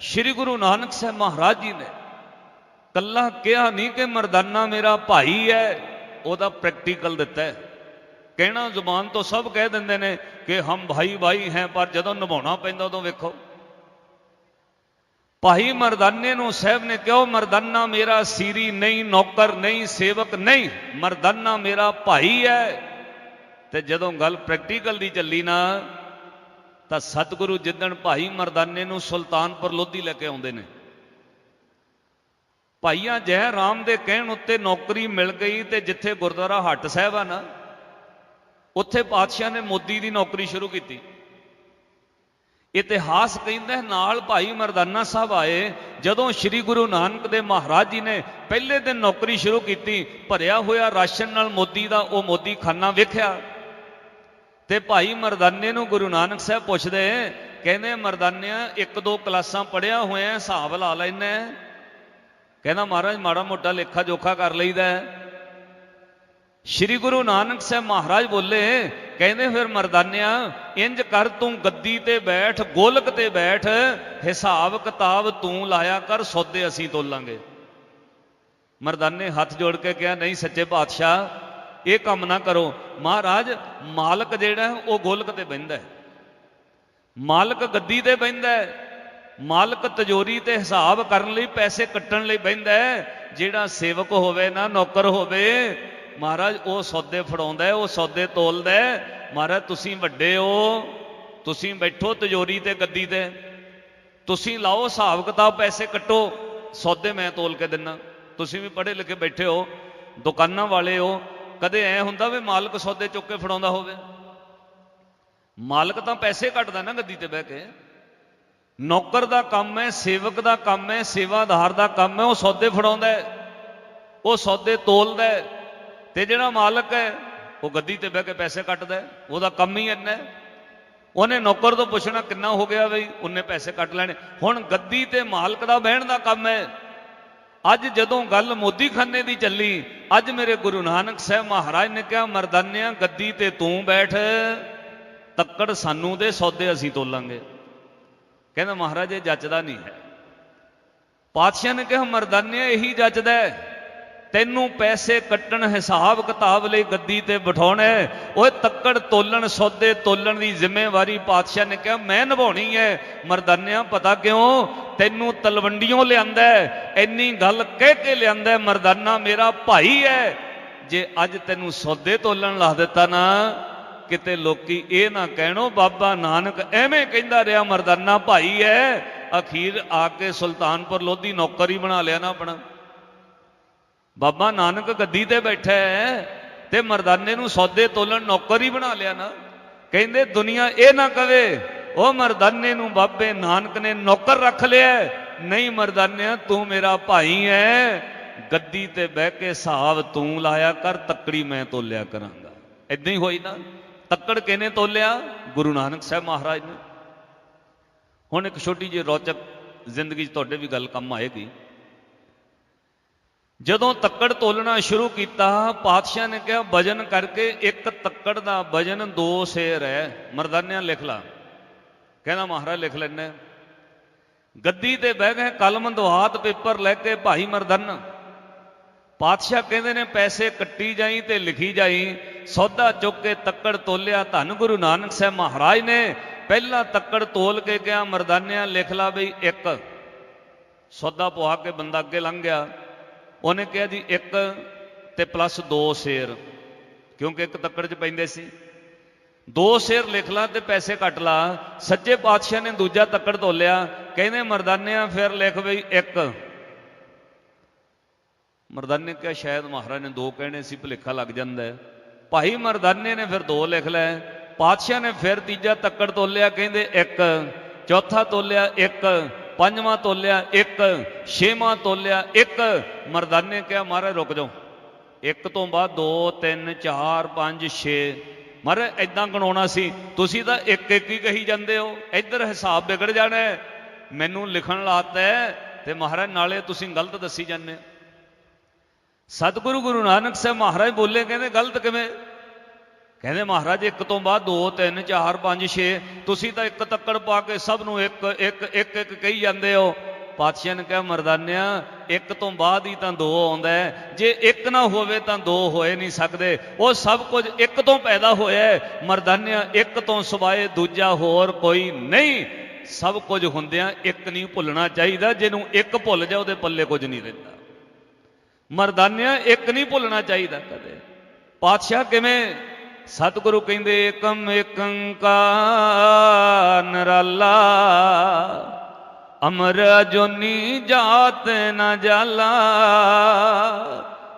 ਸ੍ਰੀ ਗੁਰੂ ਨਾਨਕ ਸਾਹਿਬ ਮਹਾਰਾਜ ਜੀ ਨੇ ਕੱਲਾ ਕਿਹਾ ਨਹੀਂ ਕਿ ਮਰਦਾਨਾ ਮੇਰਾ ਭਾਈ ਹੈ, ਉਹਦਾ ਪ੍ਰੈਕਟੀਕਲ ਦਿੱਤਾ ਹੈ। ਕਹਿਣਾ ਜ਼ੁਬਾਨ ਤੋਂ ਸਭ ਕਹਿ ਦਿੰਦੇ ਨੇ ਕਿ ਹਮ ਭਾਈ ਭਾਈ ਹੈ, ਪਰ ਜਦੋਂ ਨਿਭਾਉਣਾ ਪੈਂਦਾ ਉਦੋਂ ਵੇਖੋ। ਭਾਈ ਮਰਦਾਨੇ ਨੂੰ ਸਾਹਿਬ ਨੇ ਕਿਹਾ ਮਰਦਾਨਾ ਮੇਰਾ ਸੀਰੀ ਨਹੀਂ, ਨੌਕਰ ਨਹੀਂ, ਸੇਵਕ ਨਹੀਂ, ਮਰਦਾਨਾ ਮੇਰਾ ਭਾਈ ਹੈ। ਤੇ ਜਦੋਂ ਗੱਲ ਪ੍ਰੈਕਟੀਕਲ ਦੀ ਚੱਲੀ ਨਾ ਤਾਂ ਸਤਿਗੁਰੂ ਜਿੱਦਣ ਭਾਈ ਮਰਦਾਨੇ ਨੂੰ ਸੁਲਤਾਨਪੁਰ ਲੋਧੀ ਲੈ ਕੇ ਆਉਂਦੇ ਨੇ। ਭਾਈਆਂ ਜੈ ਰਾਮ ਦੇ ਕਹਿਣ ਉੱਤੇ ਨੌਕਰੀ ਮਿਲ ਗਈ ਤੇ ਜਿੱਥੇ ਗੁਰਦੁਆਰਾ ਹੱਟ ਸਾਹਿਬ ਆ ਨਾ, ਉੱਥੇ ਪਾਤਸ਼ਾਹ ਨੇ ਮੋਦੀ ਦੀ ਨੌਕਰੀ ਸ਼ੁਰੂ ਕੀਤੀ। ਇਤਿਹਾਸ ਕਹਿੰਦਾ ਨਾਲ ਭਾਈ ਮਰਦਾਨਾ ਸਾਹਿਬ ਆਏ, ਜਦੋਂ ਸ੍ਰੀ ਗੁਰੂ ਨਾਨਕ ਦੇ ਮਹਾਰਾਜ ਜੀ ਨੇ ਪਹਿਲੇ ਦਿਨ ਨੌਕਰੀ ਸ਼ੁਰੂ ਕੀਤੀ, ਭਰਿਆ ਹੋਇਆ ਰਾਸ਼ਨ ਨਾਲ ਮੋਦੀ ਦਾ ਉਹ ਮੋਦੀ ਖਾਨਾ ਵੇਖਿਆ। ਤੇ ਭਾਈ ਮਰਦਾਨੇ ਨੂੰ ਗੁਰੂ ਨਾਨਕ ਸਾਹਿਬ ਪੁੱਛਦੇ, ਕਹਿੰਦੇ ਮਰਦਾਨਿਆ, ਇੱਕ ਦੋ ਕਲਾਸਾਂ ਪੜਿਆ ਹੋਇਆ, ਹਿਸਾਬ ਲਾ ਲੈਨੇ ਕਹਿੰਦਾ ਮਹਾਰਾਜ, ਮਾੜਾ ਮੋਟਾ ਲੇਖਾ ਜੋਖਾ ਕਰ ਲਈਦਾ ਸ਼੍ਰੀ ਗੁਰੂ ਨਾਨਕ ਸਾਹਿਬ ਮਹਾਰਾਜ ਬੋਲੇ, ਕਹਿੰਦੇ ਫਿਰ ਮਰਦਾਨਿਆ, ਇੰਜ ਕਰ ਤੂੰ ਗੱਦੀ ਤੇ ਬੈਠ, ਗੋਲਕ ਤੇ ਬੈਠ, ਹਿਸਾਬ ਕਿਤਾਬ ਤੂੰ ਲਾਇਆ ਕਰ, ਸੌਦੇ ਅਸੀਂ ਤੋਲਾਂਗੇ। ਮਰਦਾਨੇ ਹੱਥ ਜੋੜ ਕੇ ਕਿਹਾ, ਨਹੀਂ ਸੱਚੇ ਪਾਤਸ਼ਾਹ ਇਹ ਕੰਮ ਨਾ ਕਰੋ। ਮਹਾਰਾਜ, ਮਾਲਕ ਜਿਹੜਾ ਉਹ ਗੋਲਕ ਤੇ ਬਹਿੰਦਾ ਹੈ। ਮਾਲਕ ਗੱਦੀ ਤੇ ਬਹਿੰਦਾ ਹੈ। ਮਾਲਕ ਤਜੋਰੀ ਤੇ ਹਿਸਾਬ ਕਰਨ ਲਈ, ਪੈਸੇ ਕੱਟਣ ਲਈ ਬਹਿੰਦਾ ਹੈ। ਜਿਹੜਾ ਸੇਵਕ ਹੋਵੇ ਨਾ, ਨੌਕਰ ਹੋਵੇ, ਮਹਾਰਾਜ, ਉਹ ਸੌਦੇ ਫੜਾਉਂਦਾ ਹੈ, ਉਹ ਸੌਦੇ ਤੋਲਦਾ ਹੈ। ਮਹਾਰਾਜ, ਤੁਸੀਂ ਵੱਡੇ ਹੋ, ਤੁਸੀਂ ਬੈਠੋ ਤਜੋਰੀ ਤੇ ਗੱਦੀ ਤੇ। ਤੁਸੀਂ ਲਾਓ ਹਿਸਾਬ ਕਿਤਾਬ, ਪੈਸੇ ਕੱਟੋ, ਸੌਦੇ ਮੈਂ ਤੋਲ ਕੇ ਦਿੰਨਾ। ਤੁਸੀਂ ਵੀ ਪੜ੍ਹੇ ਲਿਖੇ ਬੈਠੇ ਹੋ, ਦੁਕਾਨਾਂ ਵਾਲੇ ਹੋ ਕਦੇ ਐ ਹੁੰਦਾ ਵੀ ਮਾਲਕ ਸੌਦੇ ਚੁੱਕ ਕੇ ਫੜਾਉਂਦਾ ਹੋਵੇ? ਮਾਲਕ ਤਾਂ ਪੈਸੇ ਕੱਟਦਾ ਨਾ ਗੱਦੀ ਤੇ ਬਹਿ ਕੇ। ਨੌਕਰ ਦਾ ਕੰਮ ਹੈ ਸੇਵਕ ਦਾ ਕੰਮ ਹੈ ਸੇਵਾਦਾਰ ਦਾ ਕੰਮ ਹੈ ਉਹ ਸੌਦੇ ਫੜਾਉਂਦਾ ਹੈ ਉਹ ਸੌਦੇ ਤੋਲਦਾ ਹੈ ਤੇ ਜਿਹੜਾ ਮਾਲਕ ਹੈ ਉਹ ਗੱਦੀ ਤੇ ਬਹਿ ਕੇ ਪੈਸੇ ਕੱਟਦਾ ਉਹਦਾ ਕੰਮ ਹੀ ਇੰਨਾ ਹੈ ਉਹਨੇ ਨੌਕਰ ਤੋਂ ਪੁੱਛਣਾ ਕਿੰਨਾ ਹੋ ਗਿਆ ਬਈ, ਉਹਨੇ ਪੈਸੇ ਕੱਟ ਲੈਣੇ। ਹੁਣ ਗੱਦੀ ਤੇ ਮਾਲਕ ਦਾ ਬਹਿਣ ਦਾ ਕੰਮ ਹੈ ਅੱਜ ਜਦੋਂ ਗੱਲ ਮੋਦੀ ਖਾਨੇ ਦੀ ਚੱਲੀ, ਅੱਜ ਮੇਰੇ ਗੁਰੂ ਨਾਨਕ ਸਾਹਿਬ ਮਹਾਰਾਜ ਨੇ ਕਿਹਾ, ਮਰਦਾਨਿਆਂ ਗੱਦੀ ਤੇ ਤੂੰ ਬੈਠ, ਤੱਕੜ ਸਾਨੂੰ ਦੇ ਸੌਦੇ ਅਸੀਂ ਤੋਲਾਂਗੇ। ਕਹਿੰਦਾ, ਮਹਾਰਾਜ, ਇਹ ਜੱਜਦਾ ਨਹੀਂ ਹੈ। ਪਾਤਸ਼ਾਹ ਨੇ ਕਿਹਾ, ਮਰਦਾਨਿਆਂ, ਇਹੀ ਜੱਜਦਾ ਹੈ। ਤੈਨੂੰ ਪੈਸੇ ਕੱਟਣ, ਹਿਸਾਬ ਕਿਤਾਬ ਲਈ ਗੱਦੀ ਤੇ ਬਿਠਾਉਣਾ ਹੈ। ਓਏ, ਤੱਕੜ ਤੋਲਣ, ਸੌਦੇ ਤੋਲਣ ਦੀ ਜ਼ਿੰਮੇਵਾਰੀ ਪਾਤਸ਼ਾਹ ਨੇ ਕਿਹਾ, ਮੈਂ ਨਿਭਾਉਣੀ ਹੈ। ਮਰਦਾਨਿਆਂ, ਪਤਾ ਕਿਉਂ? ਤੈਨੂੰ ਤਲਵੰਡੀਆਂ ਲਿਆਂਦਾ ਹੈ। ਇੰਨੀ ਗੱਲ ਕਹਿ ਕੇ ਲਿਆਂਦਾ ਮਰਦਾਨਾ ਮੇਰਾ ਭਾਈ ਹੈ ਜੇ ਅੱਜ ਤੈਨੂੰ ਸੌਦੇ ਤੋਲਣ ਲਾ ਦਿੱਤਾ ਨਾ, ਕਿਤੇ ਲੋਕੀ ਇਹ ਨਾ ਕਹਿਣੋ, ਬਾਬਾ ਨਾਨਕ ਐਵੇਂ ਕਹਿੰਦਾ ਰਿਹਾ, ਮਰਦਾਨਾ ਭਾਈ ਹੈ, ਅਖੀਰ ਆ ਕੇ ਸੁਲਤਾਨਪੁਰ ਲੋਧੀ ਨੌਕਰ ਹੀ ਬਣਾ ਲਿਆ ਨਾ ਆਪਣਾ ਬਾਬਾ ਨਾਨਕ ਗੱਦੀ ਤੇ ਬੈਠਾ ਹੈ ਤੇ ਮਰਦਾਨੇ ਨੂੰ ਸੌਦੇ ਤੋਲਣ ਨੌਕਰ ਹੀ ਬਣਾ ਲਿਆ ਨਾ ਕਹਿੰਦੇ ਦੁਨੀਆ ਇਹ ਨਾ ਕਵੇ ਉਹ ਮਰਦਾਨੇ ਨੂੰ ਬਾਬੇ ਨਾਨਕ ਨੇ ਨੌਕਰ ਰੱਖ ਲਿਆ ਨਹੀਂ ਮਰਦਾਨਿਆ, ਤੂੰ ਮੇਰਾ ਭਾਈ ਹੈ ਗੱਦੀ ਤੇ ਬਹਿ ਕੇ ਹਿਸਾਬ ਤੂੰ ਲਾਇਆ ਕਰ, ਤੱਕੜੀ ਮੈਂ ਤੋਲਿਆ ਕਰਾਂਗਾ। ਇਦਾਂ ਹੀ ਹੋਈ ਨਾ, ਤੱਕੜ ਕਿਨੇ ਤੋਲਿਆ? ਗੁਰੂ ਨਾਨਕ ਸਾਹਿਬ ਮਹਾਰਾਜ ਨੇ। ਹੁਣ ਇੱਕ ਛੋਟੀ ਜਿਹੀ ਰੌਚਕ ਜ਼ਿੰਦਗੀ 'ਚ ਤੁਹਾਡੇ ਵੀ ਗੱਲ ਕੰਮ ਆਏਗੀ। ਜਦੋਂ ਤੱਕੜ ਤੋਲਣਾ ਸ਼ੁਰੂ ਕੀਤਾ, ਪਾਤਸ਼ਾਹ ਨੇ ਕਿਹਾ ਵਜਨ ਕਰਕੇ ਇੱਕ ਤੱਕੜ ਦਾ ਵਜਨ ਦੋ ਸੇਰ ਹੈ। ਮਰਦਾਨਿਆਂ ਲਿਖ ਲਾ। ਕਹਿੰਦਾ ਮਹਾਰਾਜ ਲਿਖ ਲੈਣੇ ਗੱਦੀ ਤੇ ਬਹਿ ਗਏ, ਕਲਮ ਦਵਾਤ ਪੇਪਰ ਲੈ ਕੇ ਭਾਈ ਮਰਦਨ। ਪਾਤਸ਼ਾਹ ਕਹਿੰਦੇ ਨੇ, ਪੈਸੇ ਕੱਟੀ ਜਾਈ ਤੇ ਲਿਖੀ ਜਾਈ। ਸੌਦਾ ਚੁੱਕ ਕੇ ਤੱਕੜ ਤੋਲਿਆ, ਧੰਨ ਗੁਰੂ ਨਾਨਕ ਸਾਹਿਬ ਮਹਾਰਾਜ ਨੇ। ਪਹਿਲਾਂ ਤੱਕੜ ਤੋਲ ਕੇ ਗਿਆ ਮਰਦਾਨਿਆਂ, ਲਿਖ ਲਾ ਬਈ ਇੱਕ। ਸੌਦਾ ਪਵਾ ਕੇ ਬੰਦਾ ਅੱਗੇ ਲੰਘ ਗਿਆ। ਉਹਨੇ ਕਿਹਾ ਜੀ ਇੱਕ ਤੇ ਪਲੱਸ 2 ਸ਼ੇਰ। ਕਿਉਂਕਿ ਇੱਕ ਤੱਕੜ 'ਚ ਪੈਂਦੇ ਸੀ। ਦੋ ਸ਼ੇਰ ਲਿਖ ਲਾ ਤੇ ਪੈਸੇ ਕੱਟ ਲਾ। ਸੱਚੇ ਪਾਤਸ਼ਾਹ ਨੇ ਦੂਜਾ ਤੱਕੜ ਤੋਲਿਆ। ਕਹਿੰਦੇ, ਮਰਦਾਨਿਆਂ, ਫਿਰ ਲਿਖ ਬਈ ਇੱਕ। ਮਰਦਾਨੇ ਕਿਹਾ, ਸ਼ਾਇਦ ਮਹਾਰਾਜ ਨੇ ਦੋ ਕਹਿਣੇ ਸੀ, ਭੁਲੇਖਾ ਲੱਗ ਜਾਂਦਾ ਹੈ। ਭਾਈ ਮਰਦਾਨੇ ਨੇ ਫਿਰ ਦੋ ਲਿਖ ਲੈ ਪਾਤਸ਼ਾਹ ਨੇ ਫਿਰ ਤੀਜਾ ਤੱਕੜ ਤੋਲਿਆ, ਕਹਿੰਦੇ, ਇੱਕ। ਚੌਥਾ ਤੋਲਿਆ, ਇੱਕ। ਪੰਜਵਾਂ ਤੋਲਿਆ, ਇੱਕ। ਛੇਵਾਂ ਤੋਲਿਆ, ਇੱਕ। ਮਰਦਾਨੇ ਕਿਹਾ, ਮਹਾਰਾਜ, ਰੁਕ ਜਾਓ। ਇੱਕ ਤੋਂ ਬਾਅਦ 2 3 4 5 6 ਮਹਾਰਾਜ ਐਦਾਂ ਗਣਾਉਣਾ ਸੀ। ਤੁਸੀਂ ਤਾਂ ਇੱਕ ਇੱਕ ਹੀ ਕਹੀ ਜਾਂਦੇ ਹੋ। ਇੱਧਰ ਹਿਸਾਬ ਵਿਗੜ ਜਾਣਾ ਮੈਨੂੰ ਲਿਖਣ ਲਾਤਾ ਹੈ ਤੇ ਮਹਾਰਾਜ, ਨਾਲੇ ਤੁਸੀਂ ਗਲਤ ਦੱਸੀ ਜਾਂਦੇ ਹੋ। ਸਤਿਗੁਰੂ ਗੁਰੂ ਨਾਨਕ ਸਾਹਿਬ ਮਹਾਰਾਜ ਬੋਲੇ, ਕਹਿੰਦੇ ਗਲਤ ਕਿਵੇਂ? ਕਹਿੰਦੇ ਮਹਾਰਾਜ, ਇੱਕ ਤੋਂ ਬਾਅਦ 2 3 4 5 6 ਤੁਸੀਂ ਤਾਂ ਇੱਕ ਤੱਕੜ ਪਾ ਕੇ ਸਭ ਨੂੰ ਇੱਕ ਇੱਕ ਇੱਕ ਇੱਕ ਕਹੀ ਜਾਂਦੇ ਹੋ। ਪਾਤਸ਼ਾਹ ਨੇ ਕਿਹਾ, ਮਰਦਾਨਿਆ, ਇੱਕ ਤੋਂ ਬਾਅਦ ਹੀ ਤਾਂ ਦੋ ਆਉਂਦਾ ਹੈ। ਜੇ ਇੱਕ ਨਾ ਹੋਵੇ ਤਾਂ ਦੋ ਹੋਏ ਨਹੀਂ ਸਕਦੇ। ਉਹ ਸਭ ਕੁਝ ਇੱਕ ਤੋਂ ਪੈਦਾ ਹੋਇਆ ਹੈ। ਮਰਦਾਨਿਆ, ਇੱਕ ਤੋਂ ਸਿਵਾਏ ਦੂਜਾ ਹੋਰ ਕੋਈ ਨਹੀਂ। ਸਭ ਕੁਝ ਹੁੰਦਿਆਂ ਇੱਕ ਨਹੀਂ ਭੁੱਲਣਾ ਚਾਹੀਦਾ। ਜਿਹਨੂੰ ਇੱਕ ਭੁੱਲ ਜਾ ਉਹਦੇ ਪੱਲੇ ਕੁਝ ਨਹੀਂ ਰਹਿੰਦਾ। ਮਰਦਾਨਿਆ, ਇੱਕ ਨਹੀਂ ਭੁੱਲਣਾ ਚਾਹੀਦਾ ਕਦੇ। ਪਾਤਸ਼ਾਹ ਕਿਵੇਂ? ਸਤਿਗੁਰੂ ਕਹਿੰਦੇ ਏਕਮ ਏਕੰਕਾਰ ਨਰਾਲਾ ਅਮਰ ਜੋਨੀ ਜਾਤ ਨ ਜਾਲਾ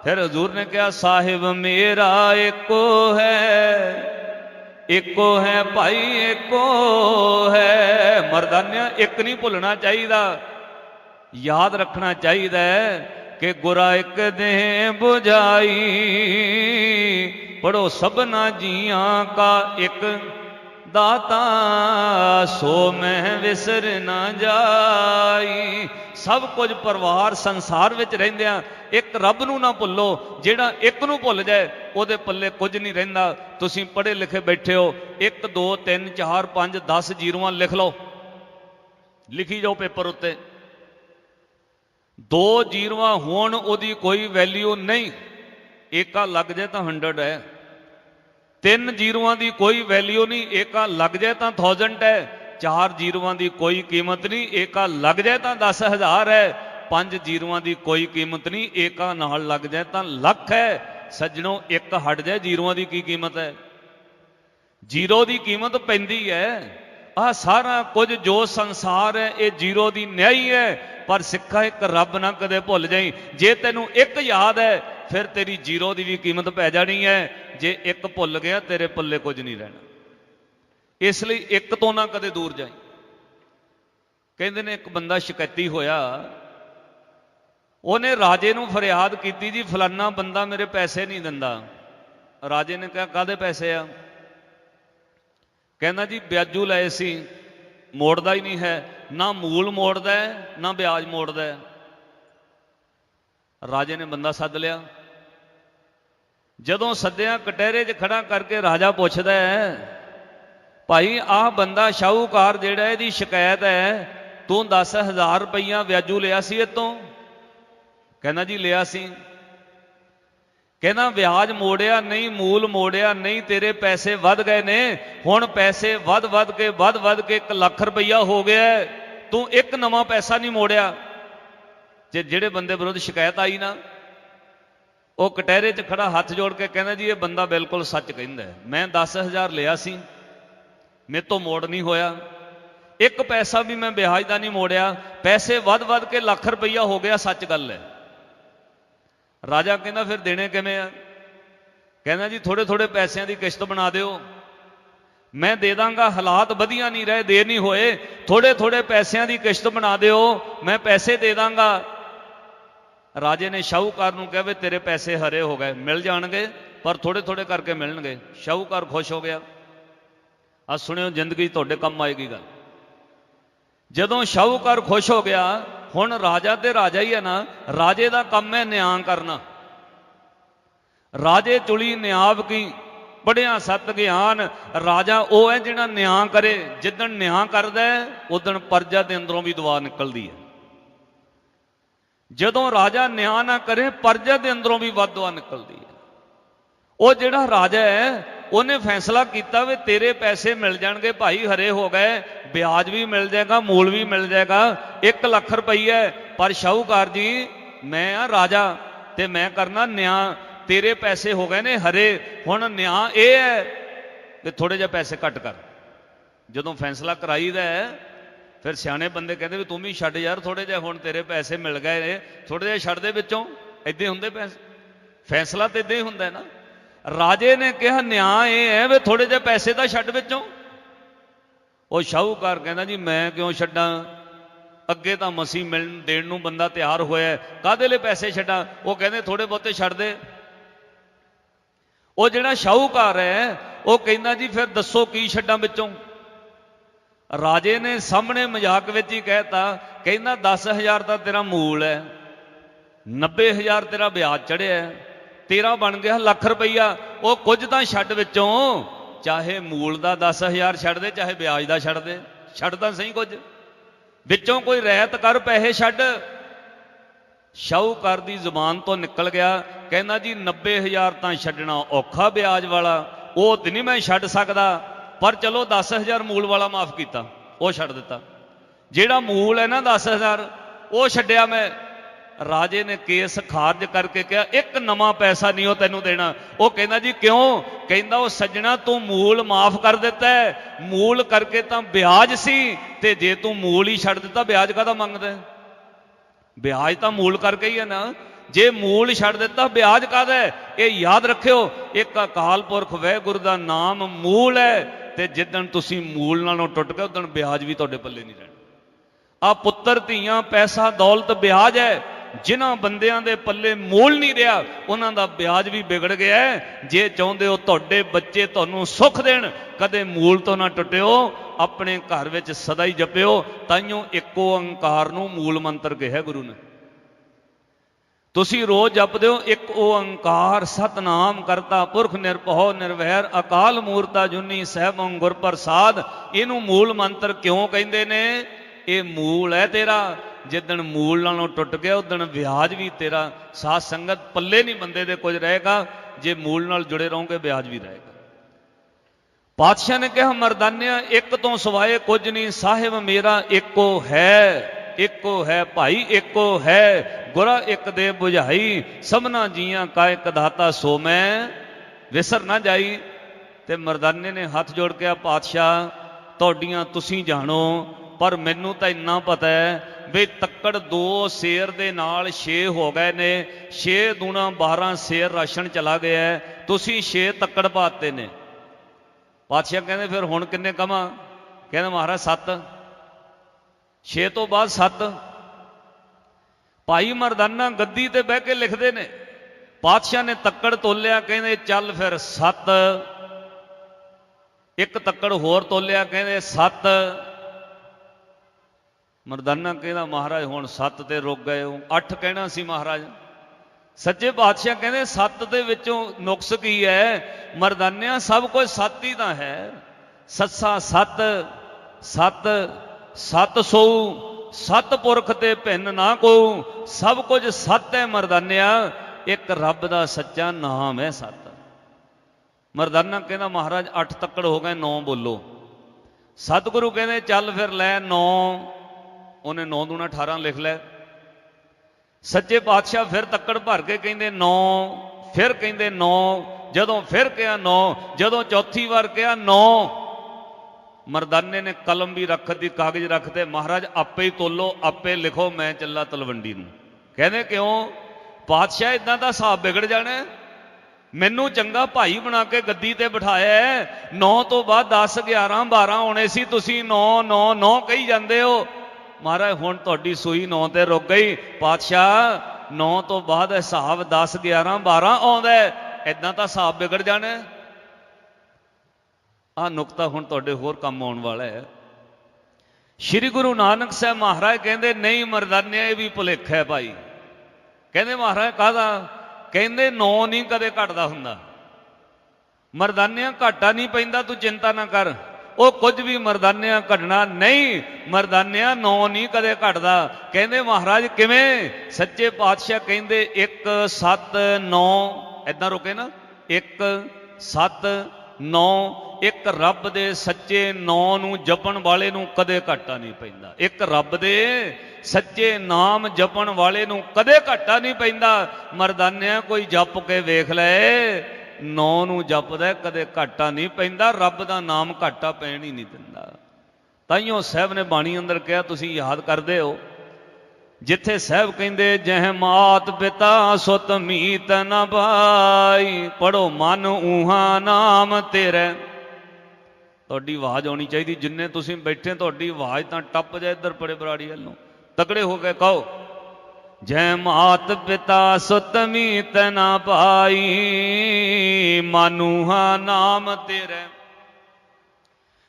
ਫਿਰ ਹਜ਼ੂਰ ਨੇ ਕਿਹਾ ਸਾਹਿਬ ਮੇਰਾ ਏਕੋ ਹੈ ਏਕੋ ਹੈ ਭਾਈ ਏਕੋ ਹੈ ਮਰਦਾਨਿਆ ਇੱਕ ਨਹੀਂ ਭੁੱਲਣਾ ਚਾਹੀਦਾ ਯਾਦ ਰੱਖਣਾ ਚਾਹੀਦਾ ਹੈ ਕਿ ਗੁਰਾ ਇੱਕ ਦੇ 부ਝਾਈ ਪੜੋ ਸਭਨਾ ਜੀਆਂ ਕਾ ਇੱਕ ਦਾਤਾ, ਸੋ ਮੈਂ ਵਿਸਰ ਨਾ ਜਾਈ। ਸਭ ਕੁਝ ਪਰਿਵਾਰ ਸੰਸਾਰ ਵਿੱਚ ਰਹਿੰਦਿਆਂ ਇੱਕ ਰੱਬ ਨੂੰ ਨਾ ਭੁੱਲੋ, ਜਿਹੜਾ ਇੱਕ ਨੂੰ ਭੁੱਲ ਜਾਏ, ਉਹਦੇ ਪੱਲੇ ਕੁਝ ਨਹੀਂ ਰਹਿੰਦਾ। ਤੁਸੀਂ ਪੜ੍ਹੇ ਲਿਖੇ ਬੈਠੇ ਹੋ। 1 2 3 4 5 10 ਜੀਰੋਆਂ ਲਿਖ ਲਓ। ਲਿਖੀ ਜਾਓ ਪੇਪਰ ਉੱਤੇ। ਦੋ ਜੀਰੋਆਂ ਹੋਣ, ਉਹਦੀ ਕੋਈ ਵੈਲਿਊ ਨਹੀਂ। ਏਕਾ ਲੱਗ ਜਾਏ ਤਾਂ 100 ਹੈ। ਤਿੰਨ ਜੀਰੋਆਂ ਦੀ ਕੋਈ ਵੈਲਿਊ ਨਹੀਂ ਏਕਾ ਲੱਗ ਜਾਏ ਤਾਂ 1000 ਹੈ, ਚਾਰ ਜੀਰੋਆਂ ਦੀ ਕੋਈ ਕੀਮਤ ਨਹੀਂ ਏਕਾ ਲੱਗ ਜਾਏ ਤਾਂ 10000 ਹੈ, ਪੰਜ ਜੀਰੋਆਂ ਦੀ ਕੋਈ ਕੀਮਤ ਨਹੀਂ ਏਕਾ ਨਾਲ ਲੱਗ ਜਾਏ ਤਾਂ ਲੱਖ ਹੈ, ਸੱਜਣੋ ਇੱਕ ਹਟ ਜਾਏ, ਜੀਰੋਆਂ ਦੀ ਕੀ ਕੀਮਤ ਹੈ? ਜੀਰੋ ਦੀ ਕੀਮਤ ਪੈਂਦੀ ਹੈ ਆ ਸਾਰਾ ਕੁਝ ਜੋ ਸੰਸਾਰ ਹੈ, ਇਹ ਜੀਰੋ ਦੀ ਨਿਆਈ ਹੈ, ਪਰ ਸਿੱਖਾ ਇੱਕ ਰੱਬ ਨਾ ਕਦੇ ਭੁੱਲ ਜਾਈ, ਜੇ ਤੈਨੂੰ ਇੱਕ ਯਾਦ ਹੈ ਫਿਰ ਤੇਰੀ ਜੀਰੋ ਦੀ ਵੀ ਕੀਮਤ ਪੈ ਜਾਣੀ ਹੈ। ਜੇ ਇੱਕ ਭੁੱਲ ਗਿਆ, ਤੇਰੇ ਪੱਲੇ ਕੁਝ ਨਹੀਂ ਰਹਿਣਾ। ਇਸ ਲਈ ਇੱਕ ਤੋਂ ਨਾ ਕਦੇ ਦੂਰ ਜਾਈ। ਕਹਿੰਦੇ ਨੇ ਇੱਕ ਬੰਦਾ ਸ਼ਿਕਾਇਤੀ ਹੋਇਆ। ਉਹਨੇ ਰਾਜੇ ਨੂੰ ਫਰਿਆਦ ਕੀਤੀ ਜੀ, ਫਲਾਨਾ ਬੰਦਾ ਮੇਰੇ ਪੈਸੇ ਨਹੀਂ ਦਿੰਦਾ। ਰਾਜੇ ਨੇ ਕਿਹਾ ਕਾਦੇ ਪੈਸੇ ਆ? ਕਹਿੰਦਾ ਜੀ, ਵਿਆਜੂ ਲਏ ਸੀ। ਮੋੜਦਾ ਹੀ ਨਹੀਂ ਹੈ। ਨਾ ਮੂਲ ਮੋੜਦਾ ਹੈ, ਨਾ ਵਿਆਜ ਮੋੜਦਾ ਹੈ। ਰਾਜੇ ਨੇ ਬੰਦਾ ਸੱਦ ਲਿਆ। ਜਦੋਂ ਸੱਦਿਆ ਕਟਹਿਰੇ 'ਚ ਖੜਾ ਕਰਕੇ ਰਾਜਾ ਪੁੱਛਦਾ ਹੈ, ਭਾਈ, ਆਹ ਬੰਦਾ ਸ਼ਾਹੂਕਾਰ ਜਿਹੜਾ ਇਹਦੀ ਸ਼ਿਕਾਇਤ ਹੈ, ਤੂੰ 10000 ਰੁਪਈਆ ਵਿਆਜੂ ਲਿਆ ਸੀ ਇਹ ਕਹਿੰਦਾ, ਜੀ, ਲਿਆ ਸੀ। ਕਹਿੰਦਾ, ਵਿਆਜ ਮੋੜਿਆ ਨਹੀਂ, ਮੂਲ ਮੋੜਿਆ ਨਹੀਂ, ਤੇਰੇ ਪੈਸੇ ਵੱਧ ਗਏ ਨੇ। ਹੁਣ ਪੈਸੇ ਵੱਧ ਵੱਧ ਕੇ, ਵੱਧ ਵੱਧ ਕੇ 1 ਲੱਖ ਰੁਪਈਆ ਹੋ ਗਿਆ ਤੂੰ ਇੱਕ ਨਵਾਂ ਪੈਸਾ ਨਹੀਂ ਮੋੜਿਆ। ਜੇ ਜਿਹੜੇ ਬੰਦੇ ਵਿਰੁੱਧ ਸ਼ਿਕਾਇਤ ਆਈ ਨਾ ਉਹ ਕਟਹਿਰੇ 'ਚ ਖੜਾ ਹੱਥ ਜੋੜ ਕੇ ਕਹਿੰਦਾ ਜੀ, ਇਹ ਬੰਦਾ ਬਿਲਕੁਲ ਸੱਚ ਕਹਿੰਦਾ ਹੈ। ਮੈਂ 10000 ਲਿਆ ਸੀ, ਮੇਰੇ ਤੋਂ ਮੋੜ ਨਹੀਂ ਹੋਇਆ। ਇੱਕ ਪੈਸਾ ਵੀ ਮੈਂ ਵਿਆਜ ਦਾ ਨਹੀਂ ਮੋੜਿਆ। ਪੈਸੇ ਵੱਧ ਵੱਧ ਕੇ ਲੱਖ ਰੁਪਈਆ ਹੋ ਗਿਆ, ਸੱਚ ਗੱਲ ਹੈ। ਰਾਜਾ ਕਹਿੰਦਾ, ਫਿਰ ਦੇਣੇ ਕਿਵੇਂ ਆ? ਕਹਿੰਦਾ ਜੀ ਥੋੜੇ ਥੋੜੇ ਪੈਸਿਆਂ ਦੀ ਕਿਸ਼ਤ ਬਣਾ ਦਿਓ। ਮੈਂ ਦੇ ਦਾਂਗਾ, ਹਾਲਾਤ ਵਧੀਆ ਨਹੀਂ ਰਹੇ, ਦੇ ਨਹੀਂ ਹੋਏ। ਥੋੜੇ ਥੋੜੇ ਪੈਸਿਆਂ ਦੀ ਕਿਸ਼ਤ ਬਣਾ ਦਿਓ। ਮੈਂ ਪੈਸੇ ਦੇ ਦਾਂਗਾ। ਰਾਜੇ ਨੇ ਸ਼ਾਹੂਕਾਰ ਨੂੰ ਕਿਹਾ ਵੀ ਤੇਰੇ ਪੈਸੇ ਹਰੇ ਹੋ ਗਏ, ਮਿਲ ਜਾਣਗੇ, ਪਰ ਥੋੜੇ ਥੋੜੇ ਕਰਕੇ ਮਿਲਣਗੇ। ਸ਼ਾਹੂਕਾਰ ਖੁਸ਼ ਹੋ ਗਿਆ। ਆ ਸੁਣਿਓ, ਜ਼ਿੰਦਗੀ ਤੁਹਾਡੇ ਕੰਮ ਆਏਗੀ ਗੱਲ। ਜਦੋਂ ਸ਼ਾਹੂਕਾਰ ਖੁਸ਼ ਹੋ ਗਿਆ, ਹੁਣ ਰਾਜਾ ਤੇ ਰਾਜਾ ਹੀ ਹੈ ਨਾ, ਰਾਜੇ ਦਾ ਕੰਮ ਹੈ ਨਿਆਂ ਕਰਨਾ। ਰਾਜੇ ਚੁਲੀ ਨਿਆਬ ਕੀ, ਪੜਿਆ ਸਤ ਗਿਆਨ, ਰਾਜਾ ਉਹ ਹੈ ਜਿਹੜਾ ਨਿਆਂ ਕਰੇ, ਜਿੱਦਣ ਨਿਆਂ ਕਰਦਾ ਹੈ ਉਦਣ ਪਰਜਾ ਦੇ ਅੰਦਰੋਂ ਵੀ ਦੁਆ ਨਿਕਲਦੀ ਹੈ। ਜਦੋਂ ਰਾਜਾ ਨਿਆਂ ਨਾ ਕਰੇ, ਪਰਜਾ ਦੇ ਅੰਦਰੋਂ ਵੀ ਵੱਧ ਦੁਆ ਨਿਕਲਦੀ ਹੈ। ਉਹ ਜਿਹੜਾ ਰਾਜਾ ਹੈ, ਉਹਨੇ ਫੈਸਲਾ ਕੀਤਾ ਵੀ ਤੇਰੇ ਪੈਸੇ ਮਿਲ ਜਾਣਗੇ, ਭਾਈ ਹਰੇ ਹੋ ਗਏ, ਵਿਆਜ ਵੀ ਮਿਲ ਜਾਏਗਾ, ਮੂਲ ਵੀ ਮਿਲ ਜਾਏਗਾ 1 ਲੱਖ ਰੁਪਈਆ ਪਰ ਸ਼ਾਹੂਕਾਰ ਜੀ, ਮੈਂ ਆ ਰਾਜਾ ਤੇ ਮੈਂ ਕਰਨਾ ਨਿਆਂ, ਤੇਰੇ ਪੈਸੇ ਹੋ ਗਏ ਨੇ ਹਰੇ, ਹੁਣ ਨਿਆਂ ਇਹ ਹੈ ਕਿ ਥੋੜੇ ਜਿਹਾ ਪੈਸੇ ਘੱਟ ਕਰ। ਜਦੋਂ ਫੈਸਲਾ ਕਰਾਈਦਾ ਹੈ ਫਿਰ ਸਿਆਣੇ ਬੰਦੇ ਕਹਿੰਦੇ ਵੀ ਤੂੰ ਵੀ ਛੱਡ ਯਾਰ ਥੋੜੇ ਜਿਹਾ, ਹੁਣ ਤੇਰੇ ਪੈਸੇ ਮਿਲ ਗਏ ਨੇ ਥੋੜੇ ਜਿਹਾ ਛੱਡ ਦੇ ਵਿੱਚੋਂ, ਏਦਾਂ ਹੁੰਦੇ ਪੈਸੇ। ਫੈਸਲਾ ਤੇ ਇਦਾਂ ਹੀ ਹੁੰਦਾ ਨਾ। ਰਾਜੇ ਨੇ ਕਿਹਾ, ਨਿਆਂ ਇਹ ਹੈ ਵੀ ਥੋੜੇ ਜਿਹੇ ਪੈਸੇ ਤਾਂ ਛੱਡ ਵਿੱਚੋਂ। ਉਹ ਸ਼ਾਹੂਕਾਰ ਕਹਿੰਦਾ, ਜੀ ਮੈਂ ਕਿਉਂ ਛੱਡਾਂ? ਅੱਗੇ ਤਾਂ ਮਸੀ ਮਿਲਣ, ਦੇਣ ਨੂੰ ਬੰਦਾ ਤਿਆਰ ਹੋਇਆ ਕਾਦੇ ਲਈ ਪੈਸੇ ਛੱਡਾਂ? ਉਹ ਕਹਿੰਦੇ ਥੋੜੇ ਬਹੁਤੇ ਛੱਡ ਦੇ। ਉਹ ਜਿਹੜਾ ਸ਼ਾਹੂਕਾਰ ਹੈ, ਉਹ ਕਹਿੰਦਾ, ਜੀ ਫਿਰ ਦੱਸੋ ਕੀ ਛੱਡਾਂ ਵਿੱਚੋਂ? ਰਾਜੇ ਨੇ ਸਾਹਮਣੇ ਮਜ਼ਾਕ ਵਿੱਚ ਹੀ ਕਹਿਤਾ, ਕਹਿੰਦਾ 10000 ਤਾਂ ਤੇਰਾ ਮੂਲ ਹੈ 90000 ਤੇਰਾ ਵਿਆਜ ਚੜਿਆ ਤੇਰਾ ਬਣ ਗਿਆ ਲੱਖ ਰੁਪਈਆ, ਉਹ ਕੁਝ ਤਾਂ ਛੱਡ ਵਿੱਚੋਂ, ਚਾਹੇ ਮੂਲ ਦਾ 10000 ਛੱਡ ਦੇ, ਚਾਹੇ ਵਿਆਜ ਦਾ ਛੱਡ ਦੇ, ਛੱਡ ਤਾਂ ਸਹੀ ਕੁਝ, ਵਿੱਚੋਂ ਕੋਈ ਰਹਿਤ ਕਰ ਪੈਸੇ ਛੱਡ। ਸ਼ਾਹੂਕਾਰ ਦੀ ਜ਼ੁਬਾਨ ਤੋਂ ਨਿਕਲ ਗਿਆ, ਕਹਿੰਦਾ, ਜੀ 90000 ਤਾਂ ਛੱਡਣਾ ਔਖਾ ਵਿਆਜ ਵਾਲਾ, ਉਹ ਤੇ ਨਹੀਂ ਮੈਂ ਛੱਡ ਸਕਦਾ। ਪਰ ਚਲੋ 10000 ਮੂਲ ਵਾਲਾ ਮਾਫ ਕੀਤਾ, ਉਹ ਛੱਡ ਦਿੱਤਾ। ਜਿਹੜਾ ਮੂਲ ਹੈ ਨਾ 10000 ਉਹ ਛੱਡਿਆ ਮੈਂ। ਰਾਜੇ ਨੇ ਕੇਸ ਖਾਰਜ ਕਰਕੇ ਕਿਹਾ, ਇੱਕ ਨਵਾਂ ਪੈਸਾ ਨਹੀਂ ਉਹ ਤੈਨੂੰ ਦੇਣਾ। ਉਹ ਕਹਿੰਦਾ ਜੀ, ਕਿਉਂ? ਕਹਿੰਦਾ ਉਹ ਸੱਜਣਾ, ਤੂੰ ਮੂਲ ਮਾਫ ਕਰ ਦਿੱਤਾ ਮੂਲ ਕਰਕੇ ਤਾਂ ਵਿਆਜ ਸੀ, ਤੇ ਜੇ ਤੂੰ ਮੂਲ ਹੀ ਛੱਡ ਦਿੱਤਾ, ਵਿਆਜ ਕਾਹਦਾ ਮੰਗਦਾ ਵਿਆਜ ਤਾਂ ਮੂਲ ਕਰਕੇ ਹੀ ਹੈ ਨਾ। ਜੇ ਮੂਲ ਛੱਡ ਦਿੱਤਾ, ਵਿਆਜ ਕਾਹਦਾ ਇਹ ਯਾਦ ਰੱਖਿਓ, ਇੱਕ ਅਕਾਲ ਪੁਰਖ ਵਾਹਿਗੁਰੂ ਦਾ ਨਾਮ ਮੂਲ ਹੈ। ਤੇ ਜਿੱਦਣ ਤੁਸੀਂ ਮੂਲ ਨਾਲੋਂ ਟੁੱਟ ਗਏ ਉਦਣ ਵਿਆਜ ਵੀ ਤੁਹਾਡੇ ਪੱਲੇ ਨਹੀਂ ਰਹਿਣਾ। ਆ ਪੁੱਤਰ, ਧੀਆਂ, ਪੈਸਾ, ਦੌਲਤ, ਵਿਆਜ ਹੈ। ਜਿਨ੍ਹਾਂ ਬੰਦਿਆਂ ਦੇ ਪੱਲੇ ਮੂਲ ਨਹੀਂ ਰਿਹਾ, ਉਹਨਾਂ ਦਾ ਵਿਆਜ ਵੀ ਵਿਗੜ ਗਿਆ ਜੇ ਚਾਹੁੰਦੇ ਹੋ ਤੁਹਾਡੇ ਬੱਚੇ ਤੁਹਾਨੂੰ ਸੁੱਖ ਦੇਣ, ਕਦੇ ਮੂਲ ਤੋਂ ਨਾ ਟੁੱਟਿਓ, ਆਪਣੇ ਘਰ ਵਿੱਚ ਸਦਾ ਹੀ ਜਪਿਓ ਤਾਈਓ ਇੱਕੋ ਓੰਕਾਰ ਨੂੰ ਮੂਲ ਮੰਤਰ ਕਿਹਾ ਗੁਰੂ ਨੇ। ਤੁਸੀਂ ਰੋਜ਼ ਜਪਦੇ ਹੋ, ਇੱਕ ਓੰਕਾਰ ਸਤਨਾਮ ਕਰਤਾ ਪੁਰਖ ਨਿਰਭਉ ਨਿਰਵੈਰ, ਅਕਾਲ ਮੂਰਤਾ ਜੁਨੀ ਸਹਿਬੰ ਗੁਰ ਪ੍ਰਸਾਦ ਇਹਨੂੰ ਮੂਲ ਮੰਤਰ ਕਿਉਂ ਕਹਿੰਦੇ ਨੇ? ਇਹ ਮੂਲ ਹੈ ਤੇਰਾ। ਜਿੱਦਣ ਮੂਲ ਨਾਲੋਂ ਟੁੱਟ ਗਿਆ, ਉਦਣ ਵਿਆਜ ਵੀ ਤੇਰਾ। ਸਾਧ ਸੰਗਤ ਪੱਲੇ ਨਹੀਂ ਬੰਦੇ ਦੇ ਕੁਝ ਰਹੇਗਾ। ਜੇ ਮੂਲ ਨਾਲ ਜੁੜੇ ਰਹੋਗੇ, ਵਿਆਜ ਵੀ ਰਹੇਗਾ। ਪਾਤਸ਼ਾਹ ਨੇ ਕਿਹਾ, ਮਰਦਾਨਿਆ, ਇੱਕ ਤੋਂ ਸਵਾਏ ਕੁਝ ਨਹੀਂ, ਸਾਹਿਬ ਮੇਰਾ ਇੱਕੋ ਹੈ। ਇੱਕੋ ਹੈ ਭਾਈ, ਇੱਕੋ ਹੈ। ਗੁਰਾ ਇੱਕ ਦੇ 부ਝਾਈ ਸਭਨਾ ਜੀਆਂ ਕਾ ਇੱਕ ਦਾਤਾ ਸੋ ਮੈਂ। ਵਿਸਰ ਨਾ ਜਾਈ ਤੇ ਮਰਦਾਨੇ ਨੇ ਹੱਥ ਜੋੜ ਕੇ ਆ, ਪਾਤਸ਼ਾਹ, ਤੁਹਾਡੀਆਂ ਤੁਸੀਂ ਜਾਣੋ, ਪਰ ਮੈਨੂੰ ਤਾਂ ਇੰਨਾ ਪਤਾ ਹੈ ਵੀ ਤੱਕੜ ਦੋ ਸ਼ੇਰ ਦੇ ਨਾਲ 6 ਹੋ ਗਏ ਨੇ। 6 ਦੂਣਾ 12 ਸ਼ੇਰ ਰਾਸ਼ਨ ਚਲਾ ਗਿਆ ਤੁਸੀਂ 6 ਤੱਕੜ ਪਾਤੇ ਨੇ। ਪਾਤਸ਼ਾਹ ਕਹਿੰਦੇ, ਫਿਰ ਹੁਣ ਕਿੰਨੇ ਕਮਾਂ? ਕਹਿੰਦੇ, ਮਹਾਰਾਜ 7 6 ਤੋਂ ਬਾਅਦ 7 ਭਾਈ ਮਰਦਾਨਾ ਗੱਦੀ ਤੇ ਬਹਿ ਕੇ ਲਿਖਦੇ ਨੇ, ਪਾਤਸ਼ਾਹ ਨੇ ਤੱਕੜ ਤੋਲਿਆ, ਕਹਿੰਦੇ ਚੱਲ ਫਿਰ 7 ਇੱਕ ਤੱਕੜ ਹੋਰ ਤੋਲਿਆ, ਕਹਿੰਦੇ 7 ਮਰਦਾਨਾ ਕਹਿੰਦਾ, ਮਹਾਰਾਜ ਹੁਣ 7 ਤੇ ਰੁਕ ਗਏ ਹੋ। 8 ਕਹਿਣਾ ਸੀ ਮਹਾਰਾਜ। ਸੱਚੇ ਪਾਤਸ਼ਾਹ ਕਹਿੰਦੇ 7 ਦੇ ਵਿੱਚੋਂ ਨੁਕਸ ਕੀ ਹੈ? ਮਰਦਾਨਿਆਂ ਸਭ ਕੁਝ ਸੱਤ ਹੀ ਤਾਂ ਹੈ। ਸੱਸਾ ਸੱਤ ਸੱਤ। ਸੱਤ ਸੋ, ਸਤ ਪੁਰਖ ਤੇ ਭਿੰਨ ਨਾ ਕੋ ਸਭ ਕੁਝ ਸੱਤ ਹੈ ਮਰਦਾਨਿਆ, ਇੱਕ ਰੱਬ ਦਾ ਸੱਚਾ ਨਾਮ ਹੈ ਸੱਤ। ਮਰਦਾਨਾ ਕਹਿੰਦਾ, ਮਹਾਰਾਜ 8 ਤੱਕੜ ਹੋ ਗਏ 9 ਬੋਲੋ। ਸਤਿਗੁਰੂ ਕਹਿੰਦੇ, ਚੱਲ ਫਿਰ ਲੈ 9 ਉਹਨੇ 9 ਦੂਣਾ 18 ਲਿਖ ਲੈ। ਸੱਚੇ ਪਾਤਸ਼ਾਹ ਫਿਰ ਤੱਕੜ ਭਰ ਕੇ ਕਹਿੰਦੇ 9 ਫਿਰ ਕਹਿੰਦੇ 9 ਜਦੋਂ ਫਿਰ ਕਿਹਾ 9 ਜਦੋਂ ਚੌਥੀ ਵਾਰ ਕਿਹਾ 9 ਮਰਦਾਨੇ ਨੇ ਕਲਮ ਵੀ ਰੱਖ ਦੀ ਕਾਗਜ਼ ਰੱਖਦੇ ਮਹਾਰਾਜ ਆਪੇ ਹੀ ਤੋਲੋ, ਆਪੇ ਲਿਖੋ, ਮੈਂ ਚੱਲਾ ਤਲਵੰਡੀ ਨੂੰ। ਕਹਿੰਦੇ ਕਿਉਂ? ਪਾਤਸ਼ਾਹ ਇਦਾਂ ਦਾ ਹਿਸਾਬ ਵਿਗੜ ਜਾਣਾ ਮੈਨੂੰ ਚੰਗਾ ਭਾਈ ਬਣਾ ਕੇ ਗੱਦੀ ਤੇ ਬਿਠਾਇਆ 9 ਤੋਂ ਬਾਅਦ 10 11 12 ਹੋਣੇ ਸੀ, ਤੁਸੀਂ 9 9 9 ਕਹੀ ਜਾਂਦੇ ਹੋ। ਮਹਾਰਾਜ, ਹੁਣ ਤੁਹਾਡੀ ਸੂਈ 9 ਤੇ ਰੁਕ ਗਈ। ਪਾਤਸ਼ਾਹ 9 ਤੋਂ ਬਾਅਦ ਹਿਸਾਬ 10 11 12 ਆਉਂਦਾ ਐਦਾਂ ਤਾਂ ਹਿਸਾਬ ਵਿਗੜ ਜਾਣਾ ਆ ਨੁਕਤਾ ਹੁਣ ਤੁਹਾਡੇ ਹੋਰ ਕੰਮ ਆਉਣ ਵਾਲਾ ਹੈ। ਸ਼੍ਰੀ ਗੁਰੂ ਨਾਨਕ ਸਾਹਿਬ ਮਹਾਰਾਜ ਕਹਿੰਦੇ, ਨਹੀਂ ਮਰਦਾਨਿਆ, ਇਹ ਵੀ ਭੁਲੇਖਾ ਹੈ ਭਾਈ। ਕਹਿੰਦੇ, ਮਹਾਰਾਜ, ਕਾਹਦਾ? ਕਹਿੰਦੇ, ਨੌ ਨਹੀਂ ਕਦੇ ਘਟਦਾ ਹੁੰਦਾ। ਮਰਦਾਨਿਆ ਘਾਟਾ ਨਹੀਂ ਪੈਂਦਾ, ਤੂੰ ਚਿੰਤਾ ਨਾ ਕਰ। ਉਹ ਕੁਝ ਵੀ ਮਰਦਾਨਿਆ ਘਟਣਾ ਨਹੀਂ, ਮਰਦਾਨਿਆ ਨੌ ਨਹੀਂ ਕਦੇ ਘਟਦਾ। ਕਹਿੰਦੇ, ਮਹਾਰਾਜ, ਕਿਵੇਂ? ਸੱਚੇ ਪਾਤਸ਼ਾਹ ਕਹਿੰਦੇ 1 7 9 ਐਦਾਂ ਰੁਕੇ ਨਾ। 1 7 9 ਇੱਕ ਰੱਬ ਦੇ ਸੱਚੇ ਨਾਂ ਨੂੰ ਜਪਣ ਵਾਲੇ ਨੂੰ ਕਦੇ ਘਾਟਾ ਨਹੀਂ ਪੈਂਦਾ। ਇੱਕ ਰੱਬ ਦੇ ਸੱਚੇ ਨਾਮ ਜਪਣ ਵਾਲੇ ਨੂੰ ਕਦੇ ਘਾਟਾ ਨਹੀਂ ਪੈਂਦਾ। ਮਰਦਾਨਿਆਂ, ਕੋਈ ਜਪ ਕੇ ਵੇਖ ਲੈ, ਨਾਂ ਨੂੰ ਜਪਦਾ ਕਦੇ ਘਾਟਾ ਨਹੀਂ ਪੈਂਦਾ। ਰੱਬ ਦਾ ਨਾਮ ਘਾਟਾ ਪੈਣ ਹੀ ਨਹੀਂ ਦਿੰਦਾ। ਤਾਈਓ ਸਾਹਿਬ ਨੇ ਬਾਣੀ ਅੰਦਰ ਕਿਹਾ, ਤੁਸੀਂ ਯਾਦ ਕਰਦੇ ਹੋ, ਜਿੱਥੇ ਸਾਹਿਬ ਕਹਿੰਦੇ, ਜਹ ਮਾਤ ਪਿਤਾ ਸੁਤ ਮੀਤ ਨ ਭਾਈ ਪੜੋ ਮਨ ਊਹਾ ਨਾਮ ਤੇਰੇ। ਤੁਹਾਡੀ ਆਵਾਜ਼ ਆਉਣੀ ਚਾਹੀਦੀ, ਜਿੰਨੇ ਤੁਸੀਂ ਬੈਠੇ ਤੁਹਾਡੀ ਆਵਾਜ਼ ਤਾਂ ਟੱਪ ਜਾਏ ਇੱਧਰ ਪੜੇ ਬਰਾੜੀ ਵੱਲ ਨੂੰ। ਤਕੜੇ ਹੋ ਕੇ ਕਹੋ ਜੈ ਮਾਤ ਪਿਤਾ ਸੁਤ ਮੀਤ ਨ ਭਾਈ ਮਾਨੂਹਾ ਨਾਮ ਤੇਰੇ।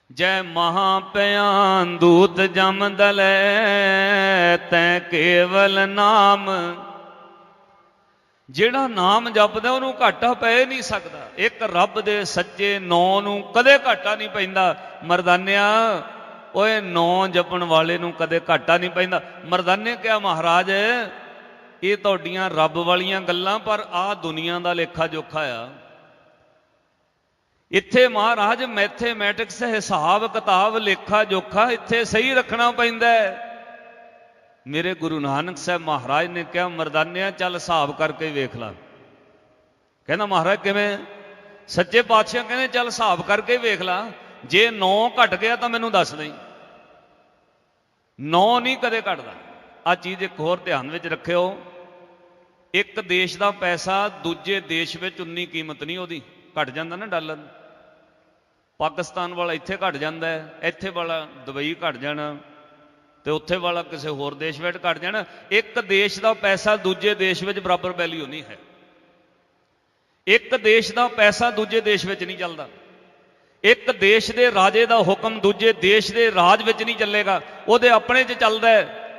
ਜੈ ਮਹਾ ਪਿਆਨ ਦੂਤ ਜਮ ਦਲੇ, ਤੈ ਕੇਵਲ ਨਾਮ ਜਿਹੜਾ ਨਾਮ ਜਪਦਾ, ਉਹਨੂੰ ਘਾਟਾ ਪੈ ਨਹੀਂ ਸਕਦਾ। ਇੱਕ ਰੱਬ ਦੇ ਸੱਚੇ ਨੌ ਨੂੰ ਕਦੇ ਘਾਟਾ ਨਹੀਂ ਪੈਂਦਾ। ਮਰਦਾਨਿਆ, ਓਏ ਨੌ ਜਪਣ ਵਾਲੇ ਨੂੰ ਕਦੇ ਘਾਟਾ ਨਹੀਂ ਪੈਂਦਾ। ਮਰਦਾਨੇ ਕਿਹਾ ਮਹਾਰਾਜ ਇਹ ਤੁਹਾਡੀਆਂ ਰੱਬ ਵਾਲੀਆਂ ਗੱਲਾਂ, ਪਰ ਆ ਦੁਨੀਆ ਦਾ ਲੇਖਾ ਜੋਖਾ ਆ। ਇੱਥੇ ਮਹਾਰਾਜ ਮੈਥੇਮੈਟਿਕਸ ਹਿਸਾਬ ਕਿਤਾਬ ਲੇਖਾ ਜੋਖਾ ਇੱਥੇ ਸਹੀ ਰੱਖਣਾ ਪੈਂਦਾ ਹੈ। ਮੇਰੇ ਗੁਰੂ ਨਾਨਕ ਸਾਹਿਬ ਮਹਾਰਾਜ ਨੇ ਕਿਹਾ, ਮਰਦਾਨਿਆ ਚੱਲ ਹਿਸਾਬ ਕਰਕੇ ਵੇਖ ਲੈ। ਕਹਿੰਦਾ, ਮਹਾਰਾਜ ਕਿਵੇਂ? ਸੱਚੇ ਪਾਤਸ਼ਾਹ ਕਹਿੰਦੇ, ਚੱਲ ਹਿਸਾਬ ਕਰਕੇ ਵੇਖ ਲੈ। ਜੇ 9 ਘਟ ਗਿਆ ਤਾਂ ਮੈਨੂੰ ਦੱਸ ਦੇ 9 ਨਹੀਂ ਕਦੇ ਘਟਦਾ। ਆ ਚੀਜ਼ ਇੱਕ ਹੋਰ ਧਿਆਨ ਵਿੱਚ ਰੱਖਿਓ। ਇੱਕ ਦੇਸ਼ ਦਾ ਪੈਸਾ ਦੂਜੇ ਦੇਸ਼ ਵਿੱਚ ਉਨੀ ਕੀਮਤ ਨਹੀਂ ਉਹਦੀ। ਘਟ ਜਾਂਦਾ ਨਾ ਡਾਲਰ। ਪਾਕਿਸਤਾਨ ਵਾਲਾ ਇੱਥੇ ਘਟ ਜਾਂਦਾ ਹੈ, ਇੱਥੇ ਵਾਲਾ ਦੁਬਈ ਘਟ ਜਾਣਾ। ਤੇ ਉੱਥੇ ਵਾਲਾ ਕਿਸੇ ਹੋਰ ਦੇਸ਼ ਵਿੱਚ ਘਟ ਜਾਣਾ। ਇੱਕ ਦੇਸ਼ ਦਾ ਪੈਸਾ ਦੂਜੇ ਦੇਸ਼ ਵਿੱਚ ਬਰਾਬਰ ਵੈਲਿਊ ਨਹੀਂ ਹੈ। ਇੱਕ ਦੇਸ਼ ਦਾ ਪੈਸਾ ਦੂਜੇ ਦੇਸ਼ ਵਿੱਚ ਨਹੀਂ ਚੱਲਦਾ। ਇੱਕ ਦੇਸ਼ ਦੇ ਰਾਜੇ ਦਾ ਹੁਕਮ ਦੂਜੇ ਦੇਸ਼ ਦੇ ਰਾਜ ਵਿੱਚ ਨਹੀਂ ਚੱਲੇਗਾ। ਉਹਦੇ ਆਪਣੇ 'ਚ ਚੱਲਦਾ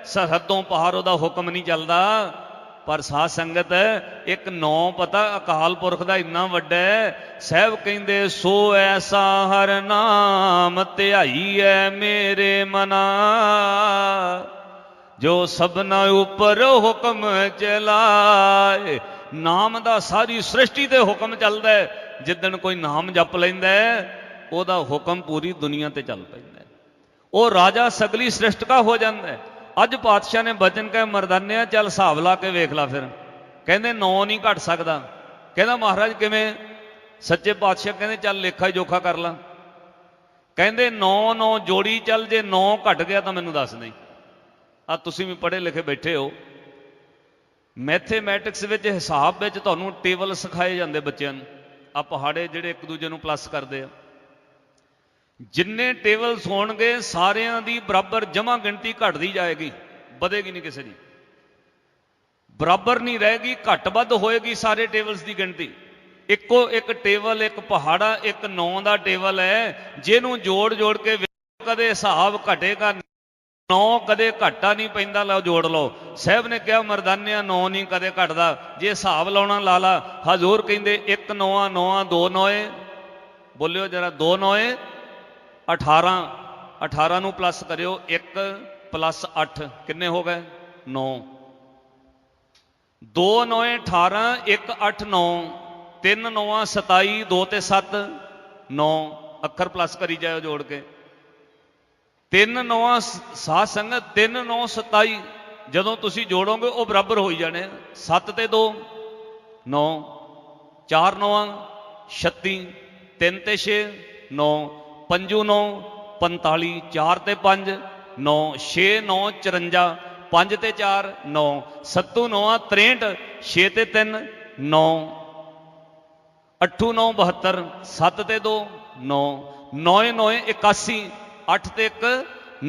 ਸਰਹੱਦੋਂ ਪਾਰ ਉਹਦਾ ਹੁਕਮ ਨਹੀਂ ਚੱਲਦਾ। ਪਰ ਸਾਧ ਸੰਗਤ, ਇੱਕ ਨੌ ਪਤਾ ਅਕਾਲ ਪੁਰਖ ਦਾ ਇੰਨਾ ਵੱਡਾ ਹੈ, ਸਹਿਬ ਕਹਿੰਦੇ, ਸੋ ਐਸਾ ਹਰ ਨਾਮ ਧਿਆਈਐ ਮੇਰੇ ਮਨਾ। ਜੋ ਸਭਨਾ ਉੱਪਰ ਹੁਕਮ ਚਲਾਏ, ਨਾਮ ਦਾ ਸਾਰੀ ਸ੍ਰਿਸ਼ਟੀ ਤੇ ਹੁਕਮ ਚੱਲਦਾ ਹੈ। ਜਿੱਦਣ ਕੋਈ ਨਾਮ ਜਪ ਲੈਂਦਾ ਉਹਦਾ ਹੁਕਮ ਪੂਰੀ ਦੁਨੀਆ ਤੇ ਚੱਲ ਪੈਂਦਾ ਉਹ ਰਾਜਾ ਸਗਲੀ ਸ੍ਰਿਸ਼ਟਕਾ ਹੋ ਜਾਂਦਾ ਹੈ। ਅੱਜ ਪਾਤਸ਼ਾਹ ਨੇ ਬਚਨ ਕਹੇ, ਮਰਦਾਨਿਆ, ਚੱਲ ਹਿਸਾਬ ਲਾ ਕੇ ਵੇਖ ਲੈ ਫਿਰ। ਕਹਿੰਦੇ, ਨੌ ਨਹੀਂ ਘਟ ਸਕਦਾ। ਕਹਿੰਦਾ, ਮਹਾਰਾਜ, ਕਿਵੇਂ? ਸੱਚੇ ਪਾਤਸ਼ਾਹ ਕਹਿੰਦੇ, ਚੱਲ ਲੇਖਾ ਜੋਖਾ ਕਰ ਲਾ। ਕਹਿੰਦੇ, ਨੌ ਨੌ ਜੋੜੀ ਚੱਲ, ਜੇ ਨੌ ਘਟ ਗਿਆ ਤਾਂ ਮੈਨੂੰ ਦੱਸ ਦੇ ਆ ਤੁਸੀਂ ਵੀ ਪੜ੍ਹੇ ਲਿਖੇ ਬੈਠੇ ਹੋ। ਮੈਥੇਮੈਟਿਕਸ ਵਿੱਚ, ਹਿਸਾਬ ਵਿੱਚ ਤੁਹਾਨੂੰ ਟੇਬਲ ਸਿਖਾਏ ਜਾਂਦੇ ਬੱਚਿਆਂ ਨੂੰ। ਆ ਪਹਾੜੇ ਜਿਹੜੇ ਇੱਕ ਦੂਜੇ ਨੂੰ ਪਲੱਸ ਕਰਦੇ ਆ। ਜਿੰਨੇ ਟੇਬਲਸ ਹੋਣਗੇ, ਸਾਰਿਆਂ ਦੀ ਬਰਾਬਰ ਜਮਾ ਗਿਣਤੀ ਘਟਦੀ ਜਾਏਗੀ, ਵਧੇਗੀ ਨਹੀਂ ਕਿਸੇ ਦੀ। ਬਰਾਬਰ ਨਹੀਂ ਰਹੇਗੀ, ਘੱਟ ਵੱਧ ਹੋਏਗੀ ਸਾਰੇ ਟੇਬਲਸ ਦੀ ਗਿਣਤੀ। ਇੱਕੋ ਇੱਕ ਟੇਬਲ ਇੱਕ ਪਹਾੜਾ, ਇੱਕ ਨੌ ਦਾ ਟੇਬਲ ਹੈ, ਜਿਹਨੂੰ ਜੋੜ ਜੋੜ ਕੇ ਕਦੇ ਹਿਸਾਬ ਘਟੇਗਾ ਨੌ ਕਦੇ ਘਾਟਾ ਨਹੀਂ ਪੈਂਦਾ, ਲਓ ਜੋੜ ਲਓ। ਸਾਹਿਬ ਨੇ ਕਿਹਾ, ਮਰਦਾਨਿਆ ਨੌ ਨਹੀਂ ਕਦੇ ਘਟਦਾ। ਜੇ ਹਿਸਾਬ ਲਾਉਣਾ ਲਾ ਲਾ, ਹਜ਼ੂਰ ਕਹਿੰਦੇ 1 ਨੌਆਂ ਨੌਆਂ 2 ਨੌਏ ਬੋਲਿਓ ਜਰਾ, ਦੋ ਨੌਏ 18 18 ਨੂੰ ਪਲੱਸ ਕਰਿਓ 1 ਪਲੱਸ 8 ਕਿੰਨੇ ਹੋ ਗਏ? 9 2 9 18 1 8 9 3 9 27 2 ਤੇ 7 9 ਅੱਖਰ ਪਲੱਸ ਕਰੀ ਜਾਓ ਜੋੜ ਕੇ। 3 9 ਸਾਧ ਸੰਗਤ 3 9 27 ਜਦੋਂ ਤੁਸੀਂ ਜੋੜੋਗੇ ਉਹ ਬਰਾਬਰ ਹੋਈ ਜਾਣੇ 7 ਤੇ 2 9 4 9 36 3 ਤੇ 6 9 ਪੰਜੂ 9 45 4 ਤੇ 5 9 6 9 54 5 ਤੇ 4 9 ਸੱਤੂ 9 63 6 ਤੇ 3 9 ਅੱਠੂ 9 72 7 ਤੇ 2 9 9 9 81 8 ਤੇ 1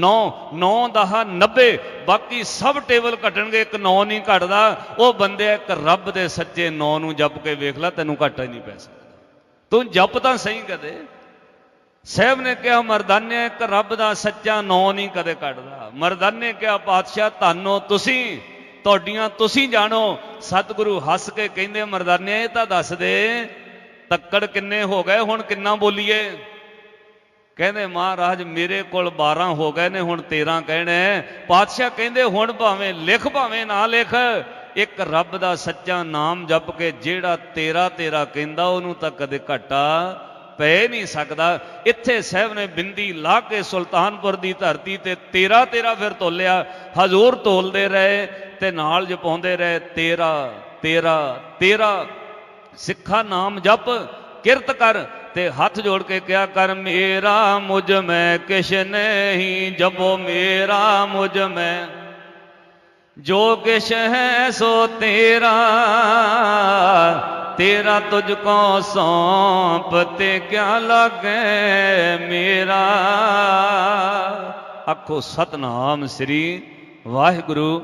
9 9 10 90 ਬਾਕੀ ਸਭ ਟੇਬਲ ਘਟਣਗੇ, ਇੱਕ 9 ਨਹੀਂ ਘਟਦਾ, ਉਹ ਬੰਦੇ ਇੱਕ ਰੱਬ ਦੇ ਸੱਚੇ 9 ਨੂੰ ਜਪ ਕੇ ਵੇਖ ਲੈ, ਤੈਨੂੰ ਘਾਟਾ ਹੀ ਨਹੀਂ ਪੈ ਸਕਦਾ। ਤੂੰ ਜਪ ਤਾਂ ਸਹੀ ਕਦੇ ਸਾਹਿਬ ਨੇ ਕਿਹਾ, ਮਰਦਾਨੇ, ਇੱਕ ਰੱਬ ਦਾ ਸੱਚਾ ਨਾਂ ਨਹੀਂ ਕਦੇ ਕੱਢਦਾ। ਮਰਦਾਨੇ ਕਿਹਾ, ਪਾਤਸ਼ਾਹ, ਧੰਨੋ ਤੁਸੀਂ, ਤੁਹਾਡੀਆਂ ਤੁਸੀਂ ਜਾਣੋ। ਸਤਿਗੁਰੂ ਹੱਸ ਕੇ ਕਹਿੰਦੇ, ਮਰਦਾਨੇ, ਇਹ ਤਾਂ ਦੱਸ ਦੇ, ਤੱਕੜ ਕਿੰਨੇ ਹੋ ਗਏ, ਹੁਣ ਕਿੰਨਾ ਬੋਲੀਏ? ਕਹਿੰਦੇ, ਮਹਾਰਾਜ, ਮੇਰੇ ਕੋਲ 12 ਹੋ ਗਏ ਨੇ, ਹੁਣ 13 ਕਹਿਣੇ ਪਾਤਸ਼ਾਹ ਕਹਿੰਦੇ, ਹੁਣ ਭਾਵੇਂ ਲਿਖ, ਭਾਵੇਂ ਨਾ ਲਿਖ, ਇੱਕ ਰੱਬ ਦਾ ਸੱਚਾ ਨਾਮ ਜਪ ਕੇ ਜਿਹੜਾ ਤੇਰਾ ਤੇਰਾ ਕਹਿੰਦਾ, ਉਹਨੂੰ ਤਾਂ ਕਦੇ ਘਟਾ ਪੈ ਨਹੀਂ ਸਕਦਾ। ਇੱਥੇ ਸਾਹਿਬ ਨੇ ਬਿੰਦੀ ਲਾ ਕੇ ਸੁਲਤਾਨਪੁਰ ਦੀ ਧਰਤੀ ਤੇ ਤੇਰਾ ਤੇਰਾ ਫਿਰ ਤੋਲਿਆ। ਹਜ਼ੂਰ ਤੋਲਦੇ ਰਹੇ ਤੇ ਨਾਲ ਜਪਾਉਂਦੇ ਰਹੇ, ਤੇਰਾ ਤੇਰਾ ਤੇਰਾ। ਸਿੱਖਾ ਨਾਮ ਜਪ, ਕਿਰਤ ਕਰ ਤੇ ਹੱਥ ਜੋੜ ਕੇ ਕਿਹਾ, ਕਰ ਮੇਰਾ ਮੁਝ ਮੈਂ ਕਿਛ ਨਹੀਂ ਜਪੋ, ਮੇਰਾ ਮੁਝ ਮੈਂ ਜੋ ਕਿਛ ਹੈ ਸੋ ਤੇਰਾ। ਤੇਰਾ ਤੁਝ ਕੋ ਸੌਂਪ ਤੇ ਕਿਆ ਲਾਗੇ ਮੇਰਾ? ਆਖੋ ਸਤਨਾਮ ਸ੍ਰੀ ਵਾਹਿਗੁਰੂ